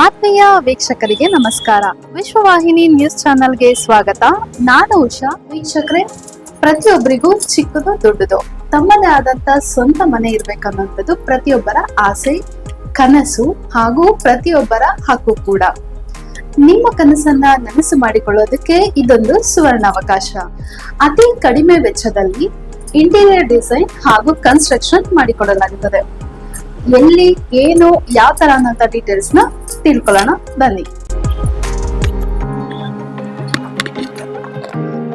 ಆತ್ಮೀಯ ವೀಕ್ಷಕರಿಗೆ ನಮಸ್ಕಾರ. ವಿಶ್ವವಾಹಿನಿ ನ್ಯೂಸ್ ಚಾನೆಲ್ಗೆ ಸ್ವಾಗತ. ನಾನು ಉಷಾ. ವೀಕ್ಷಕರೇ, ಪ್ರತಿಯೊಬ್ಬರಿಗೂ ಚಿಕ್ಕದು ದೊಡ್ಡದು. ತಮ್ಮದೇ ಆದಂತ ಸ್ವಂತ ಮನೆ ಇರ್ಬೇಕನ್ನೋಂಥದ್ದು ಪ್ರತಿಯೊಬ್ಬರ ಆಸೆ, ಕನಸು ಹಾಗೂ ಪ್ರತಿಯೊಬ್ಬರ ಹಕ್ಕು ಕೂಡ. ನಿಮ್ಮ ಕನಸನ್ನ ನನಸು ಮಾಡಿಕೊಳ್ಳೋದಕ್ಕೆ ಇದೊಂದು ಸುವರ್ಣ ಅವಕಾಶ ಅತಿ ಕಡಿಮೆ ವೆಚ್ಚದಲ್ಲಿ ಇಂಟೀರಿಯರ್ ಡಿಸೈನ್ ಹಾಗೂ ಕನ್ಸ್ಟ್ರಕ್ಷನ್ ಮಾಡಿಕೊಡಲಾಗುತ್ತದೆ. ಎಲ್ಲಿ, ಏನು, ಯಾವ ತರ ಅನ್ನೋಂಥ ಡೀಟೇಲ್ಸ್ನ ತಿಳ್ಕೊಳ್ಳೋಣ. ಬನ್ನಿ.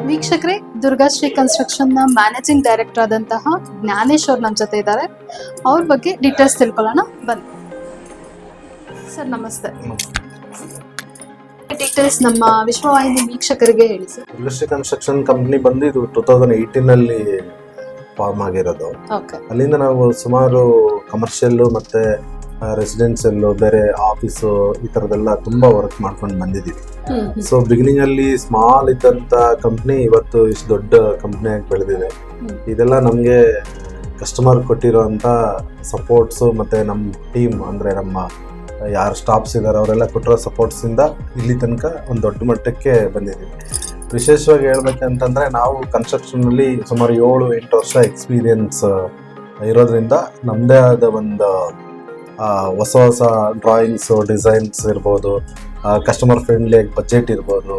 ವೀಕ್ಷಕರೇ ದುರ್ಗಾಶ್ರೀ ಕನ್ಸ್ಟ್ರಕ್ಷನ್ನ ಮ್ಯಾನೇಜಿಂಗ್ ಡೈರೆಕ್ಟರ್ ಆದಂತಹ ಜ್ಞಾನೇಶ್ವರ್ ನಮ್ಮ ಜೊತೆ ಇದ್ದಾರೆ. ಅವ್ರ ಬಗ್ಗೆ ಡೀಟೇಲ್ಸ್ ತಿಳ್ಕೊಳ್ಳೋಣ. ಬನ್ನಿ. ಸರ್ ನಮಸ್ತೆ. ಡೀಟೇಲ್ಸ್ ನಮ್ಮ ವಿಶ್ವವಾಹಿನಿ ವೀಕ್ಷಕರಿಗೆ ಹೇಳಿ ಸರ್. ದುರ್ಗಾಶ್ರೀ ಕನ್ಸ್ಟ್ರಕ್ಷನ್ ಕಂಪ್ನಿ ಬಂದು ಇದು ಟೂ ತೌಸಂಡ್ ಏಯ್ಟೀನ್ ಅಲ್ಲಿ ಫಾರ್ಮ್ ಆಗಿರೋದು. ಓಕೆ. ಅಲ್ಲಿಂದ ನಾವು ಸುಮಾರು ಕಮರ್ಷಿಯಲ್ ಮತ್ತೆ ರೆಸಿಡೆನ್ಷಿಯಲ್ ಬೇರೆ ಆಫೀಸು ಈ ಥರದ್ದೆಲ್ಲ ತುಂಬಾ ವರ್ಕ್ ಮಾಡ್ಕೊಂಡು ಬಂದಿದ್ದೀವಿ. ಸೊ ಬಿಗಿನಿಂಗ್ ಅಲ್ಲಿ ಸ್ಮಾಲ್ ಇದ್ದಂಥ ಕಂಪ್ನಿ ಇವತ್ತು ಇಷ್ಟು ದೊಡ್ಡ ಕಂಪ್ನಿಯಾಗಿ ಆಗಿ ಬೆಳೆದಿದೆ. ಇದೆಲ್ಲ ನಮಗೆ ಕಸ್ಟಮರ್ ಕೊಟ್ಟಿರೋಂಥ ಸಪೋರ್ಟ್ಸು ಮತ್ತೆ ನಮ್ಮ ಟೀಮ್ ಅಂದ್ರೆ ನಮ್ಮ ಯಾರು ಸ್ಟಾಫ್ಸ್ ಇದ್ದಾರೆ ಅವರೆಲ್ಲ ಕೊಟ್ಟಿರೋ ಸಪೋರ್ಟ್ಸ್ ಇಂದ ಇಲ್ಲಿ ತನಕ ಒಂದು ದೊಡ್ಡ ಮಟ್ಟಕ್ಕೆ ಬಂದಿದ್ದೀವಿ. ವಿಶೇಷವಾಗಿ ಹೇಳ್ಬೇಕಂತಂದ್ರೆ ನಾವು ಕನ್ಸ್ಟ್ರಕ್ಷನ್ ಅಲ್ಲಿ ಸುಮಾರು ಏಳು ಎಂಟು ವರ್ಷ ಎಕ್ಸ್ಪೀರಿಯನ್ಸ್ ಇರೋದ್ರಿಂದ ನಮ್ಮದೇ ಆದ ಒಂದು ಹೊಸ ಹೊಸ ಡ್ರಾಯಿಂಗ್ಸು ಡಿಸೈನ್ಸ್ ಇರ್ಬೋದು ಕಸ್ಟಮರ್ ಫ್ರೆಂಡ್ಲಿ ಬಜೆಟ್ ಇರ್ಬೋದು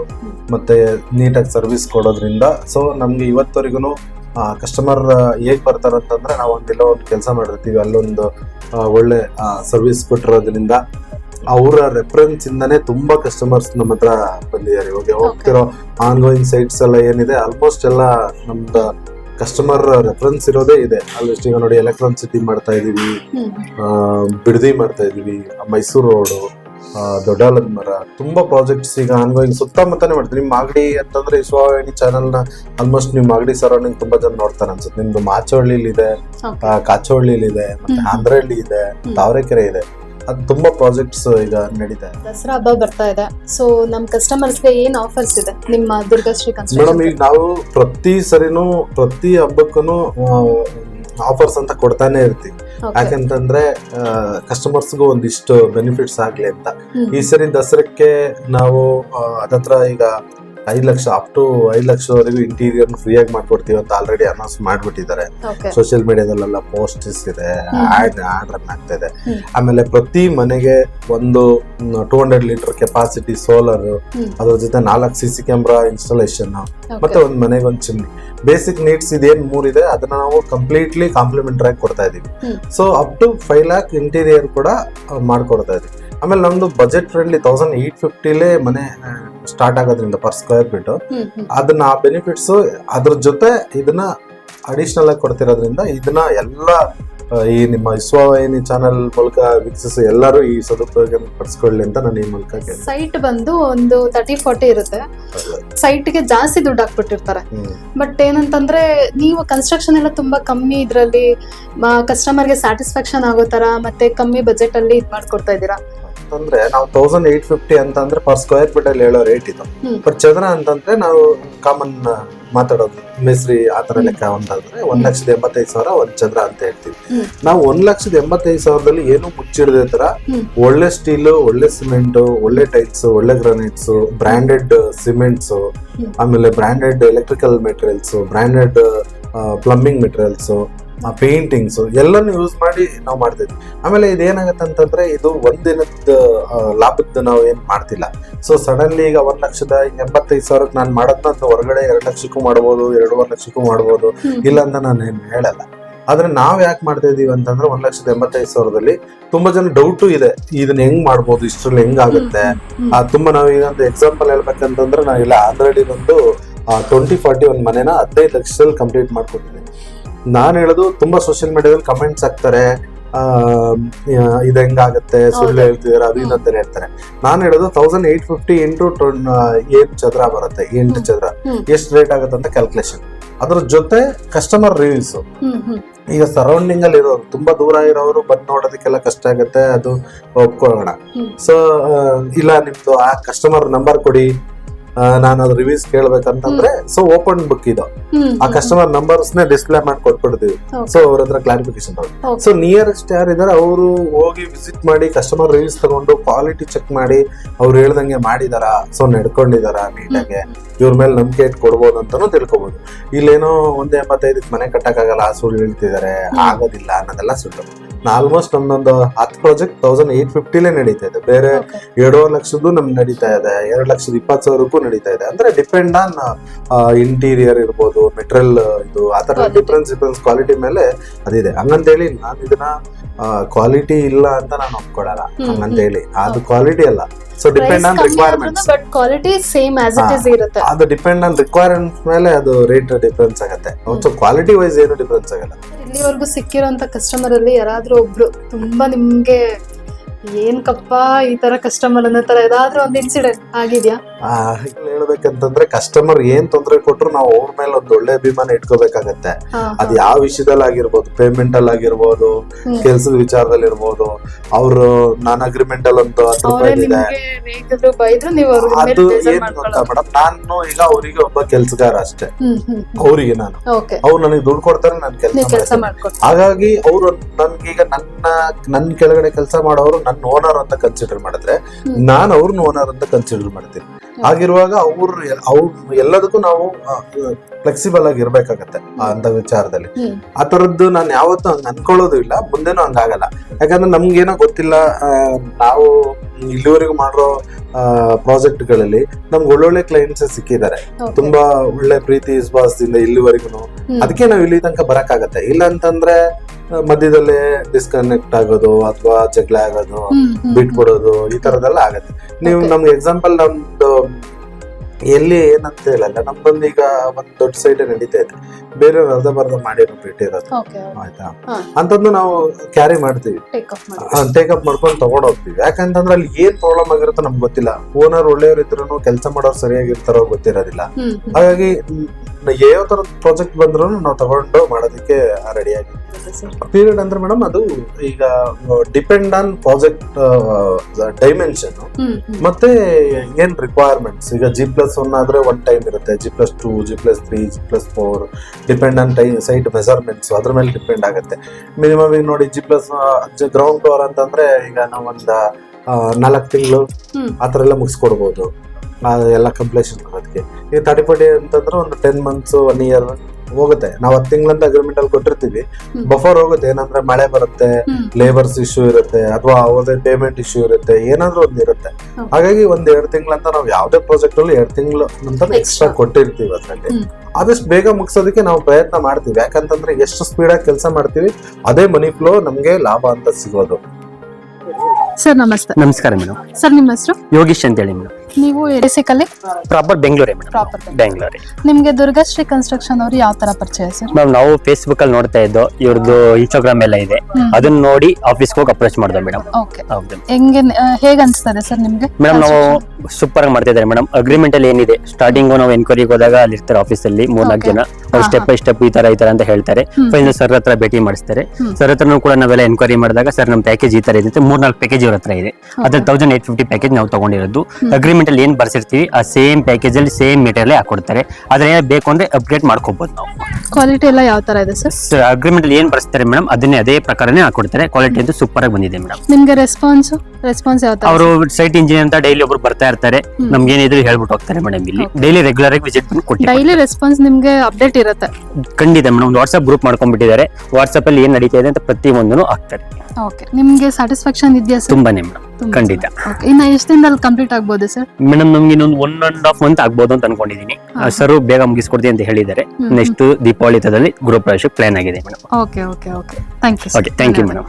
ಮತ್ತೆ ನೀಟಾಗಿ ಸರ್ವಿಸ್ ಕೊಡೋದ್ರಿಂದ. ಸೊ ನಮಗೆ ಇವತ್ತವರೆಗೂ ಕಸ್ಟಮರ್ ಹೇಗೆ ಬರ್ತಾರೆ ಅಂತಂದ್ರೆ ನಾವು ಒಂದಿಲ್ಲ ಒಂದು ಕೆಲಸ ಮಾಡಿರ್ತೀವಿ. ಅಲ್ಲೊಂದು ಒಳ್ಳೆ ಸರ್ವಿಸ್ ಕೊಟ್ಟಿರೋದ್ರಿಂದ ಅವರ ರೆಫರೆನ್ಸ್ ಇಂದನೇ ತುಂಬಾ ಕಸ್ಟಮರ್ಸ್ ನಮ್ಮ ಹತ್ರ ಬಂದಿದ್ದಾರೆ. ಇವಾಗ ಹೋಗ್ತಿರೋ ಆನ್ಗೋಯಿಂಗ್ ಸೈಟ್ಸ್ ಎಲ್ಲ ಏನಿದೆ ಆಲ್ಮೋಸ್ಟ್ ಎಲ್ಲ ನಮ್ದು ಕಸ್ಟಮರ್ ರೆಫರೆನ್ಸ್ ಇರೋದೇ ಇದೆ. ಅಲ್ಲಿ ಈಗ ನೋಡಿ ಎಲೆಕ್ಟ್ರಾನ್ ಸಿಟಿ ಮಾಡ್ತಾ ಇದೀವಿ ಬಿಡದಿ ಮಾಡ್ತಾ ಇದೀವಿ ಮೈಸೂರು ರೋಡು ದೊಡ್ಡಾಲದ ಮರ. ತುಂಬಾ ಪ್ರಾಜೆಕ್ಟ್ಸ್ ಈಗ ಆನ್ಗೋಯಿಂಗ್ ಸುತ್ತಮುತ್ತನೇ ಮಾಡ್ತೀವಿ. ನಿಮ್ಮ ಮಾಗಡಿ ಅಂತಂದ್ರೆ ವಿಶ್ವವಾಹಿನಿ ಚಾನಲ್ನ ಆಲ್ಮೋಸ್ಟ್ ನಿಮ್ಮ ಮಾಗಡಿ ಸರೌಂಡಿಂಗ್ ತುಂಬಾ ಜನ ನೋಡ್ತಾರೆ ಅನ್ಸುತ್ತೆ. ನಿಮ್ದು ಮಾಚಹಳ್ಳಿಲಿ ಇದೆ ಆ, ಕಾಚವಳ್ಳಿಲಿ ಇದೆ ಮತ್ತೆ. ಆಂಧ್ರಹಳ್ಳಿ ಇದೆ. ತಾವರೆಕೆರೆ ಇದೆ. ಅದು ತುಂಬಾ ಪ್ರಾಜೆಕ್ಟ್ಸ್ ಈಗ ನಡೀತಾ ಇದೆ. ದಸರಾ ಹಬ್ಬ ಬರ್ತಾ ಇದೆ. ಸೊ ನಮ್ ಕಸ್ಟಮರ್ಸ್ಗೆ ಏನ್ ಆಫರ್ಸ್ ಇದೆ? ನಿಮ್ಮ ದುರ್ಗಾಶ್ರೀ ಮೇಡಮ್ ಈಗ ನಾವು ಪ್ರತಿ ಸರಿನೂ ಪ್ರತಿ ಹಬ್ಬಕ್ಕೂ ಆಫರ್ಸ್ ಅಂತ ಕೊಡ್ತಾನೆ ಇರ್ತೀವಿ. ಯಾಕಂತಂದ್ರೆ ಕಸ್ಟಮರ್ಸ್ಗೂ ಒಂದಿಷ್ಟು ಬೆನಿಫಿಟ್ಸ್ ಆಗ್ಲಿ ಅಂತ. ಈ ಸರಿ ದಸರಕ್ಕೆ ನಾವು ಅದತ್ರ ಈಗ ಐದ್ ಲಕ್ಷ ಅಪ್ ಟು ಐದು ಲಕ್ಷವರೆಗೂ ಇಂಟೀರಿಯರ್ ಫ್ರೀ ಆಗಿ ಮಾಡ್ಕೊಡ್ತೀವಿ ಅಂತ ಆಲ್ರೆಡಿ ಅನೌನ್ಸ್ ಮಾಡ್ಬಿಟ್ಟಿದ್ದಾರೆ. ಸೋಷಿಯಲ್ ಮೀಡಿಯಾದಲ್ಲೆಲ್ಲ ಪೋಸ್ಟಸ್ ಇದೆ ಆ್ಯಡ್ ಆಡ್ ಆಡ್ ರನ್ ಆಗ್ತಾ ಇದೆ ಆಮೇಲೆ ಪ್ರತಿ ಮನೆಗೆ ಒಂದು two hundred litre capacity solar. ಅದ್ರ ಜೊತೆ ನಾಲ್ಕು ಸಿ ಸಿ ಕ್ಯಾಮ್ರಾ ಇನ್ಸ್ಟಾಲೇಷನ್ ಮತ್ತೆ ಒಂದು ಮನೆಗೆ ಒಂದು ಚಿಮ್ನಿ ಬೇಸಿಕ್ ನೀಡ್ಸ್ ಇದೇನ್ ಮೂರಿದೆ ಅದನ್ನ ನಾವು ಕಂಪ್ಲೀಟ್ಲಿ ಕಾಂಪ್ಲಿಮೆಂಟರಿ ಆಗಿ ಕೊಡ್ತಾ ಇದೀವಿ. So up to five lakh interior ಕೂಡ ಮಾಡ್ಕೊಡ್ತಾ ಇದೀವಿ. ಆಮೇಲೆ ನಮ್ದು ಬಜೆಟ್ ಫ್ರೆಂಡ್ಲಿ ತೌಸಂಡ್ ಏಟ್ ಫಿಫ್ಟಿಲೇ ಮನೆ ಸ್ಟಾರ್ಟ್ ಆಗೋದ್ರಿಂದ ಪರ್ ಸ್ಕ್ವೇರ್ ಫೀಟ್ ಅದನ್ನ ಆ ಬೆನಿಫಿಟ್ಸ್ ಅದ್ರ ಜೊತೆ ಇದನ್ನ ಅಡಿಷನಲ್ ಆಗಿ ಕೊಡ್ತಿರೋದ್ರಿಂದ ಇದನ್ನ ಎಲ್ಲ ಈ ನಿಮ್ಮ ವಿಶ್ವವಾಹಿನಿ ಚಾನೆಲ್ ಮೂಲಕ ವೀಕ್ಷಿಸಿ ಎಲ್ಲರೂ ಈ ಸದುಪಯೋಗ ಪಡಿಸ್ಕೊಳ್ಳಿ ಅಂತ ನಾನು ಈ ಮೂಲಕ ಸೈಟ್ ಬಂದು ಒಂದು ತರ್ಟಿ ಫೋರ್ಟಿ ಇರುತ್ತೆ. ಸೈಟ್ಗೆ ಜಾಸ್ತಿ ದುಡ್ಡು ಹಾಕ್ಬಿಟ್ಟಿರ್ತಾರೆ. ಬಟ್ ಏನಂತಂದ್ರೆ ನೀವು ಕನ್ಸ್ಟ್ರಕ್ಷನ್ ಎಲ್ಲ ತುಂಬಾ ಕಮ್ಮಿ ಇದ್ರಲ್ಲಿ ಕಸ್ಟಮರ್ಗೆ ಸ್ಯಾಟಿಸ್ಫ್ಯಾಕ್ಷನ್ ಆಗೋ ತರ ಮತ್ತೆ ಕಮ್ಮಿ ಬಜೆಟ್ ಅಲ್ಲಿ ಇದ್ ಮಾಡ್ಕೊಡ್ತಾ ಇದ್ದೀರಾ. ಅಂತಂದ್ರೆ ನಾವು ತೌಸಂಡ್ ಏಟ್ ಫಿಫ್ಟಿ ಅಂತಂದ್ರೆ ಪರ್ ಸ್ಕ್ವೇರ್ ಫೀಟ್ ಅಲ್ಲಿ ಹೇಳೋ ರೇಟ್ ಇದು. ಬಟ್ ಚದರ ಅಂತಂದ್ರೆ ನಾವು ಕಾಮನ್ ಮಾತಾಡೋದು. ಮೇಸ್ರಿ ಆತರ ತರ ಲೆಕ್ಕ ಅಂತಂದ್ರೆ ಒಂದ್ ಲಕ್ಷದ ಎಂಬತ್ತೈದು ಸಾವಿರ ಒಂದ್ ಚದರ ಅಂತ ಹೇಳ್ತೀವಿ. ನಾವು ಒಂದ್ ಲಕ್ಷದ ಎಂಬತ್ತೈದು ಸಾವಿರದಲ್ಲಿ ಏನು ಮುಚ್ಚಿಡದೆ ತರ ಒಳ್ಳೆ ಸ್ಟೀಲ್ ಒಳ್ಳೆ ಸಿಮೆಂಟ್ ಒಳ್ಳೆ ಟೈಲ್ಸ್ ಒಳ್ಳೆ ಗ್ರಾನೈಟ್ಸ್ ಬ್ರಾಂಡೆಡ್ ಸಿಮೆಂಟ್ಸ್ ಆಮೇಲೆ branded electrical materials branded plumbing materials paintings ಎಲ್ಲಾನು ಯೂಸ್ ಮಾಡಿ ನಾವು ಮಾಡ್ತಿದ್ವಿ ಆಮೇಲೆ ಇದೇನಾಗುತ್ತೆ ಅಂತಂದ್ರೆ ಇದು ಒಂದಿನದ ಲಾಭದ ನಾವು ಏನು ಮಾಡ್ತಿಲ್ಲ. ಸೊ ಸಡನ್ಲಿ ಈಗ ಒಂದು ಲಕ್ಷದ ಎಂಬತ್ತೈದು ಸಾವಿರಕ್ಕೆ ನಾನು ಮಾಡೋದ್ನ ಹೊರಗಡೆ ಎರಡು ಲಕ್ಷಕ್ಕೂ ಮಾಡ್ಬೋದು ಎರಡೂವರೆ ಲಕ್ಷಕ್ಕೂ ಮಾಡ್ಬೋದು. ಇಲ್ಲ ಅಂತ ನಾನು ಏನ್ ಹೇಳಲ್ಲ. ಆದ್ರೆ ನಾವ್ ಯಾಕೆ ಮಾಡ್ತಾ ಇದೀವಿ ಅಂತಂದ್ರೆ ಒಂದ್ ಲಕ್ಷದ ಎಂಬತ್ತೈದು ಸಾವಿರದಲ್ಲಿ ತುಂಬಾ ಜನ ಡೌಟು ಇದೆ. ಇದನ್ನ ಹೆಂಗ್ ಮಾಡ್ಬೋದು ಇಷ್ಟರಲ್ಲಿ ಹೆಂಗ್ ಆಗುತ್ತೆ? ಹ್ಮ್. ಆ, ತುಂಬಾ ನಾವು ಈಗ ಒಂದು ಎಕ್ಸಾಂಪಲ್ ಹೇಳ್ಬೇಕಂತಂದ್ರೆ ನಾವು ಇಲ್ಲ ಆಲ್ರೆಡಿ ಒಂದು ಟ್ವೆಂಟಿ ಫಾರ್ಟಿ ಒಂದ್ ಮನೇನ ಹದಿನೈದು ಲಕ್ಷದಲ್ಲಿ ಕಂಪ್ಲೀಟ್ ಮಾಡ್ಕೊಟ್ಟಿದ್ದೀನಿ ನಾನು ಹೇಳೋದು ತುಂಬಾ ಸೋಷಿಯಲ್ ಮೀಡಿಯಾದಲ್ಲಿ ಕಮೆಂಟ್ಸ್ ಹಾಕ್ತಾರೆ. ಇದು ಹೆಂಗಾಗತ್ತೆ? ಸುಳ್ಳು ಹೇಳ್ತಿದಾರ ಅದು ಇದು ಅಂತ ಹೇಳ್ತಾರೆ. ನಾನು ಹೇಳೋದು thousand eight fifty into eight ಚದರ ಬರುತ್ತೆ ಎಂಟು. ಚದರ. ಎಷ್ಟು ರೇಟ್ ಆಗುತ್ತೆ ಅಂತ ಕ್ಯಾಲ್ಕುಲೇಷನ್ ಅದ್ರ ಜೊತೆ ಕಸ್ಟಮರ್ ರಿವ್ಯೂಸ್ ಈಗ ಸರೌಂಡಿಂಗ್ ಅಲ್ಲಿ ಇರೋರು ತುಂಬಾ ದೂರ ಇರೋರು ಬಂದ್ ನೋಡೋದಕ್ಕೆಲ್ಲ ಕಷ್ಟ ಆಗುತ್ತೆ ಅದು ಒಪ್ಕೊಳ್ಳೋಣ. ಸೊ ಇಲ್ಲ ನಿಮ್ದು ಆ ಕಸ್ಟಮರ್ ನಂಬರ್ ಕೊಡಿ. ನಾನು ಅದ್ರ ರಿವ್ಯೂಸ್ ಕೇಳ್ಬೇಕಂತಂದ್ರೆ ಸೊ ಓಪನ್ ಬುಕ್ ಇದು. ಆ ಕಸ್ಟಮರ್ ನಂಬರ್ಸ್ ನೇ ಡಿಸ್ಪ್ಲೇ ಮಾಡಿ ಕೊಟ್ಬಿಡ್ತೀವಿ. ಸೊ ಅವ್ರ ಹತ್ರ ಕ್ಲಾರಿಫಿಕೇಶನ್. ಸೊ ನಿಯರೆಸ್ಟ್ ಯಾರಿದಾರೆ ಅವರು ಹೋಗಿ ವಿಸಿಟ್ ಮಾಡಿ ಕಸ್ಟಮರ್ ರಿವ್ಯೂಸ್ ತಗೊಂಡು ಕ್ವಾಲಿಟಿ ಚೆಕ್ ಮಾಡಿ ಅವ್ರು ಹೇಳ್ದಂಗೆ ಮಾಡಿದಾರ? ಸೊ ನಡ್ಕೊಂಡಿದಾರ ನೀಟಾಗೆ ಇವ್ರ ಮೇಲೆ ನಂಬಿಕೆ ಇಟ್ಟು ಕೊಡ್ಬೋದು ಅಂತಾನು ತಿಳ್ಕೊಬಹುದು ಇಲ್ಲೇನೋ ಒಂದ್ ಎಂಬತ್ತೈದಕ್ಕೆ ಮನೆ ಕಟ್ಟಕ್ಕಾಗಲ್ಲ ಆ ಸುಳ್ಳು ಹೇಳ್ತಿದಾರೆ ಆಗೋದಿಲ್ಲ ಅನ್ನೋದೆಲ್ಲ ಸುಳ್ಳು. ಆಲ್ಮೋಸ್ಟ್ ನಮ್ದೊಂದು ಹತ್ತು ಪ್ರಾಜೆಕ್ಟ್ ತೌಸಂಡ್ ಏಟ್ ಫಿಫ್ಟಿಲೇ ನಡೀತಾ ಇದೆ. ಬೇರೆ. ಎರಡೂವರೆ ಲಕ್ಷದ್ದು ನಮ್ಗೆ ನಡೀತಾ ಇದೆ. ಎರಡು ಲಕ್ಷದ ಇಪ್ಪತ್ತು ಸಾವಿರಕ್ಕೂ ನಡೀತಾ ಇದೆ. ಅಂದ್ರೆ ಡಿಪೆಂಡ್ ಆನ್ ಇಂಟೀರಿಯರ್ ಇರ್ಬೋದು ಮೆಟೀರಿಯಲ್ ಇದು ಆ ಥರ ಡಿಫ್ರೆನ್ಸ್ ಡಿಫ್ರೆನ್ಸ್ ಕ್ವಾಲಿಟಿ ಮೇಲೆ ಅದಿದೆ. ಹಂಗಂತೇಳಿ ನಾನು ಇದನ್ನ ಕ್ವಾಲಿಟಿ ಇಲ್ಲ ಅಂತ ನಾನು ಒಪ್ಕೊಳಲ್ಲ. ಹ್ಮ್, ಹಂಗಂತೇಳಿ. ಅದು ಕ್ವಾಲಿಟಿ ಅಲ್ಲ. So depend on requirements but quality same as it. Is ಇರುತ್ತೆ. ಅದು ಡಿಪೆಂಡ್ ಆನ್ ರಿಕ್ವೈರ್ಮೆಂಟ್ ಮೇಲೆ ಅದು ರೇಟ್ ಡಿಫರೆನ್ಸ್ ಆಗುತ್ತೆ. ಸೊ ಕ್ವಾಲಿಟಿ ವೈಸ್ ಏನು ಡಿಫರೆನ್ಸ್ ಆಗಲ್ಲ. ಇಲ್ಲಿವರೆಗೂ ಸಿಕ್ಕಿರೋಂಥ ಕಸ್ಟಮರ್ ಅಲ್ಲಿ ಒಬ್ಬರು ತುಂಬ ನಿಮ್ಗೆ ಏನ್ ಕಪ್ಪ ಈ ತರ ಕಸ್ಟಮರ್ ಅನ್ನೋ ಥರ ಯಾವ್ದಾದ್ರು ಒಂದು ಇನ್ಸಿಡೆಂಟ್ ಆಗಿದ್ಯಾ? ಹೇಳ್ಬೇಕಂತಂದ್ರೆ ಕಸ್ಟಮರ್ ಏನ್ ತೊಂದರೆ ಕೊಟ್ರು ನಾವು ಅವ್ರ ಮೇಲೆ ಒಂದ್ ಒಳ್ಳೆ ಅಭಿಮಾನ ಇಟ್ಕೋಬೇಕಾಗತ್ತೆ. ಅದ್ ಯಾವ ವಿಷಯದಲ್ಲಿ ಆಗಿರ್ಬೋದು ಪೇಮೆಂಟ್ ಅಲ್ಲಿ ಆಗಿರ್ಬೋದು. ಕೆಲ್ಸದ ವಿಚಾರದಲ್ಲಿ ಇರ್ಬೋದು ಅವ್ರು ನಾನ್ ಅಗ್ರಿಮೆಂಟ್ ಅಲ್ಲಿ ಒಂದು ಹತ್ತು ರೂಪಾಯಿ ಇದೆ. ಅದು ಏನ್ ಗೊತ್ತಾ ಮೇಡಮ್ ನಾನು ಈಗ ಅವರಿಗೆ ಒಬ್ಬ ಕೆಲ್ಸಗಾರ ಅಷ್ಟೇ. ಅವರಿಗೆ ನಾನು. ಅವ್ರು ನನಗೆ ದುಡ್ಡು ಕೊಡ್ತಾರೆ ನಾನು ಕೆಲಸ ಹಾಗಾಗಿ ಅವರು ನನ್ಗೀಗ ನನ್ನ ನನ್ ಕೆಳಗಡೆ ಕೆಲಸ ಮಾಡೋರು ನನ್ನ ಓನರ್ ಅಂತ ಕನ್ಸಿಡರ್ ಮಾಡಿದ್ರೆ. ನಾನು ಅವ್ರನ್ನ ಓನರ್ ಅಂತ ಕನ್ಸಿಡರ್ ಮಾಡ್ತೀನಿ. ಹಾಗಿರುವಾಗ ಅವ್ರ ಅವ್ರ ಎಲ್ಲದಕ್ಕೂ ನಾವು ಫ್ಲೆಕ್ಸಿಬಲ್ ಆಗಿ ಇರ್ಬೇಕಾಗತ್ತೆ ಅಂತ ವಿಚಾರದಲ್ಲಿ. ಆ ತರದ್ದು ನಾನು ಯಾವತ್ತೂ ಹಂಗ ಅನ್ಕೊಳ್ಳೋದು ಇಲ್ಲ ಮುಂದೆನೂ ಹಂಗಾಗಲ್ಲ. ಯಾಕಂದ್ರೆ ನಮ್ಗೇನೋ ಗೊತ್ತಿಲ್ಲ ನಾವು ಇಲ್ಲಿವರೆಗೂ ಮಾಡೋ ಪ್ರಾಜೆಕ್ಟ್ಗಳಲ್ಲಿ ನಮ್ಗೆ ಒಳ್ಳೊಳ್ಳೆ ಕ್ಲೈಂಟ್ಸ್ ಸಿಕ್ಕಿದ್ದಾರೆ. ತುಂಬಾ ಒಳ್ಳೆ ಪ್ರೀತಿ ವಿಶ್ವಾಸದಿಂದ ಇಲ್ಲಿವರೆಗೂ. ಅದಕ್ಕೆ ನಾವು ಇಲ್ಲಿ ತನಕ ಬರಕ್ಕಾಗತ್ತೆ. ಇಲ್ಲ ಅಂತಂದ್ರೆ ಮಧ್ಯದಲ್ಲೇ ಡಿಸ್ಕನೆಕ್ಟ್ ಆಗೋದು ಅಥವಾ ಜಗಳ ಆಗೋದು ಬಿಟ್ಬಿಡೋದು ಈ ತರದೆಲ್ಲ ಆಗತ್ತೆ. ನೀವು. ನಮ್ಗೆ ಎಕ್ಸಾಂಪಲ್ ನಮ್ದು ಎಲ್ಲಿ ಏನಂತ ಹೇಳಲ್ಲ ನಮ್ದೊಂದು ಈಗ ಒಂದ್ ದೊಡ್ಡ ಸೈಡ್ ನಡೀತಾ ಇದೆ. ಬೇರೆ ಅರ್ಧ ಬರ್ಧ ಮಾಡಿ ಬಿಟ್ಟಿರೋದು ಓಕೆ ಆಯ್ತಾ. ಅಂತಂದು ನಾವು ಕ್ಯಾರಿ ಮಾಡ್ತೀವಿ. ಟೇಕ್ ಅಪ್ ಮಾಡ್ಕೊಂಡು ತಗೊಂಡ್ ಹೋಗ್ತೀವಿ. ಯಾಕಂತಂದ್ರೆ ಅಲ್ಲಿ ಏನ್ ಪ್ರಾಬ್ಲಮ್ ಆಗಿರುತ್ತೋ ನಮ್ಗೆ ಗೊತ್ತಿಲ್ಲ. ಓನರ್ ಒಳ್ಳೆಯವ್ರ ಇದ್ರು ಕೆಲಸ ಮಾಡೋರು ಸರಿಯಾಗಿರ್ತಾರೋ ಗೊತ್ತಿರೋದಿಲ್ಲ. ಹಾಗಾಗಿ ಯಾವ ತರ ಪ್ರಾಜೆಕ್ಟ್ ಬಂದ್ರು ನಾವು ತಗೊಂಡು ಮಾಡೋದಕ್ಕೆ ರೆಡಿ ಆಗಿ ಪೀರಿಯಡ್ ಅಂದ್ರೆ ಮೇಡಮ್ ಅದು ಈಗ ಡಿಪೆಂಡ್ ಆನ್ ಪ್ರಾಜೆಕ್ಟ್ ಡೈಮೆನ್ಷನ್. ಮತ್ತೆ ಏನ್ ರಿಕ್ವೈರ್ಮೆಂಟ್ಸ್ ಈಗ ಜಿ ಪ್ಲಸ್ ಒನ್ ಆದ್ರೆ ಒನ್ ಟೈಮ್ ಇರುತ್ತೆ. G plus two G plus three G plus four depend on tie site measurements ಅದ್ರ ಮೇಲೆ ಡಿಪೆಂಡ್ ಆಗುತ್ತೆ. ಮಿನಿಮಮ್ ಈಗ ನೋಡಿ ಜಿ ಪ್ಲಸ್ ಗ್ರೌಂಡ್ ಫ್ಲೋರ್ ಅಂತಂದ್ರೆ ಈಗ ನಾವು ಒಂದ್ ನಾಲ್ಕು ತಿಂಗಳು ಆತರ ಆ ಥರ ಎಲ್ಲ ಮುಗಿಸ್ಕೊಡ್ಬೋದು. ಎಲ್ಲ ಕಂಪ್ಲೇಷನ್ ಅದಕ್ಕೆ. ಈಗ ತರ್ಟಿ ಫೋರ್ಟಿ ಅಂತಂದ್ರೆ ಒಂದು ಟೆನ್ ಮಂತ್ಸ್ ಒನ್ ಇಯರ್ ಹೋಗುತ್ತೆ. ನಾವು ಹತ್ತು ತಿಂಗಳಂತ ಅಗ್ರಿಮೆಂಟ್ ಅಲ್ಲಿ ಕೊಟ್ಟಿರ್ತೀವಿ. ಬಫರ್ ಹೋಗುತ್ತೆ. ಏನಂದ್ರೆ ಮಳೆ ಬರುತ್ತೆ ಲೇಬರ್ಸ್ ಇಶ್ಯೂ ಇರುತ್ತೆ ಅಥವಾ ಅವ್ರದೇ ಪೇಮೆಂಟ್ ಇಶ್ಯೂ ಇರುತ್ತೆ ಏನಾದ್ರೂ ಒಂದು ಇರುತ್ತೆ. ಹಾಗಾಗಿ ಒಂದ್ ಎರಡು ತಿಂಗಳಂತ ನಾವು ಯಾವ್ದೇ ಪ್ರಾಜೆಕ್ಟ್ ಅಲ್ಲಿ ಎರಡು ತಿಂಗಳು ಅಂತ ಎಕ್ಸ್ಟ್ರಾ ಕೊಟ್ಟಿರ್ತೀವಿ ಅದರಲ್ಲಿ. ಆದಷ್ಟು ಬೇಗ ಮುಗಿಸೋದಕ್ಕೆ ನಾವು ಪ್ರಯತ್ನ ಮಾಡ್ತೀವಿ. ಯಾಕಂತಂದ್ರೆ ಎಷ್ಟು ಸ್ಪೀಡ್ ಆಗಿ ಕೆಲಸ ಮಾಡ್ತೀವಿ ಅದೇ ಮನಿ ಫ್ಲೋ ನಮ್ಗೆ ಲಾಭ ಅಂತ ಸಿಗೋದು. ಸರ್ ನಮಸ್ತೆ. ನಮಸ್ಕಾರ ಮೇಡಮ್. ಸರ್ ನಿಮ್ಮ ಹೆಸರು? ಯೋಗೀಶ್ ಅಂತ ಹೇಳಿ ಮೇಡಮ್. ನೀವು ಎಡೆಸಿಕಲ್ಲಿ ಪ್ರಾಪರ್ ಬೆಂಗಳೂರೇ ಮೇಡಮ್ ಪ್ರಾಪರ್ ಬೆಂಗಳೂರೇ ನಿಮ್ಗೆ ದುರ್ಗಾಶ್ರೀ ಕನ್ಸ್ಟ್ರಕ್ಷನ್ ಅವರು ಯಾವ ತರ ಪರಿಚಯ ಸರ್? ಮ್ಯಾಮ್ ನಾವು ಫೇಸ್ಬುಕ್ ಅಲ್ಲಿ ನೋಡ್ತಾ ಇದ್ದೋ ಇವ್ರದ್ದು ಇನ್ಸ್ಟಾಗ್ರಾಮ್ ಎಲ್ಲ ಇದೆ. ಅದನ್ನ ನೋಡಿ ಆಫೀಸ್ಗೆ ಹೋಗಿ ಅಪ್ರೋಚ್ ಮಾಡ್ದೆ ಮೇಡಮ್ ಓಕೆ ಹೌದು. ಹೆಂಗೆ ಹೇಗೆ ಅನ್ಸ್ತದೆ ಸರ್ ನಿಮ್ಗೆ ಮೇಡಮ್ ನಾವು ಸೂಪರ್ ಆಗಿ ಮಾಡ್ತಾ ಇದ್ದಾರೆ ಮೇಡಮ್ ಅಗ್ರಿಮೆಂಟ್ ಅಲ್ಲಿ ಏನಿದೆ? ಸ್ಟಾರ್ಟಿಂಗ್ ನಾವು ಎನ್ಕ್ವೈರಿಗೆ ಹೋದಾಗ ಅಲ್ಲಿ ಇರ್ತಾರೆ ಆಫೀಸ್ ಅಲ್ಲಿ ಮೂರ್ನಾಲ್ಕು. ಜನ. ಸ್ಟೆಪ್ ಬೈ ಸ್ಟೆಪ್ ಈ ತರ ಈ ತರ ಅಂತ ಹೇಳ್ತಾರೆ. ಫೈನಲ್ ಸರ್ ಹತ್ರ ಭೇಟಿ ಮಾಡಿಸ್ತಾರೆ. ಸರ್ ಹತ್ರನೂ ಕೂಡ ನಾವೆಲ್ಲ ಎನ್ಕ್ವೈರಿ ಮಾಡಿದಾಗ ಸರ್ ನಮ್ಮ ಪ್ಯಾಕೇಜ್ ಈ ತರ ಇದೆ. ಮೂರ್ ನಾಲ್ಕು ಪ್ಯಾಕೇಜ್ ಇವ್ರ ಹತ್ರ ಇದೆ. ಅದ್ರ ತೌಸಂಡ್ ಏಟ್ ಫಿಫ್ಟಿ ಪ್ಯಾಕೇಜ್ ನಾವು ತಗೊಂಡಿರೋದು. ಅಗ್ರಿಮೆಂಟ್ ಅಲ್ಲಿ ಏನ್ ಬರ್ಸಿರ್ತೀವಿ ಆ ಸೇಮ್ ಪ್ಯಾಕೇಜ್ ಅಲ್ಲಿ ಸೇಮ್ ಮೆಟೀರಿಯಲ್ ಹಾಕೊಡ್ತಾರೆ. ಅದ್ರ ಏನಾದ್ರು ಬೇಕು ಅಂದ್ರೆ ಅಪ್ಡೇಟ್ ಮಾಡ್ಕೋಬಹುದು ನಾವು. ಕ್ವಾಲಿಟಿ ಎಲ್ಲ ಯಾವ ತರ ಇದೆ ಸರ್ ಅಗ್ರಿಮೆಂಟ್ ಅಲ್ಲಿ ಏನ್ ಬರ್ಸ್ತಾರೆ ಮೇಡಮ್ ಅದನ್ನೇ ಅದೇ ಪ್ರಕಾರನೇ ಹಾಕೊಡ್ತಾರೆ. ಕ್ವಾಲಿಟಿ ಅಂತ ಸೂಪರ್ ಆಗಿ ಬಂದಿದೆ ಮೇಡಮ್ ನಿಮ್ಗೆ ರೆಸ್ಪಾನ್ಸ್ ರೆಸ್ಪಾನ್ಸ್ ಯಾವ ತರ ಅವರು ಸೈಟ್ ಇಂಜಿನಿಯರ್ ಅಂತ ಡೈಲಿ ಒಬ್ರು ಬರ್ತಾ ಇರ್ತಾರೆ. ನಮ್ಗೆ ಏನಿದ್ರು ಹೇಳ್ಬಿಟ್ಟು ಹೋಗ್ತಾರೆ ಮೇಡಮ್ ಇಲ್ಲಿ. ಡೈಲಿ ರೆಗ್ಯುಲರ್ ಆಗಿ ವಿಸಿಟ್ ಬಂದು ಕೊಟ್ಟು ಡೈಲಿ ರೆಸ್ಪಾನ್ಸ್ ನಿಮ್ಗೆ ಅಪ್ಡೇಟ್ ಇರುತ್ತೆ. ಖಂಡಿತ ಮೇಡಮ್ ಒಂದು ವಾಟ್ಸ್ಆಪ್ ಗ್ರೂಪ್ ಮಾಡ್ಕೊಂಡ್ಬಿಟ್ಟಿದ್ದಾರೆ. ವಾಟ್ಸ್ಆಪ್ ಅಲ್ಲಿ ಏನ್ ನಡೀತಾ ಇದೆ ಅಂತ ಪ್ರತಿ ಆಗ್ತದೆ ಓಕೆ ನಿಮ್ಗೆ ಸ್ಯಾಟಿಸ್ಫ್ಯಾಕ್ಷನ್ ಇದೆಯಾ ಸರ್ ತುಂಬಾನೇ ಮೇಡಮ್ ಖಂಡಿತ. ಓಕೆ ಇನ್ನ ಎಷ್ಟು ದಿನದಲ್ಲಿ ಕಂಪ್ಲೀಟ್ ಆಗಬಹುದು ಸರ್ ಮೇಡಮ್ ನಮ್ಗೆ ಇನ್ನೊಂದು ಒನ್ ಅಂಡ್ ಹಾಫ್ ಮಂತ್ ಆಗ್ಬೋದು ಅಂತ ಅನ್ಕೊಂಡಿದೀನಿ. ಸರ್ ಬೇಗ ಮುಗಿಸ್ಕೊಡ್ತೀನಿ ಅಂತ ಹೇಳಿದ್ದಾರೆ. ನೆಕ್ಸ್ಟ್ ದೀಪಾವಳಿ ತದಲ್ಲಿ ಗ್ರೂಪ್ ಪ್ರವೇಶ ಪ್ಲಾನ್ ಆಗಿದೆ madam okay okay okay thank you okay thank you madam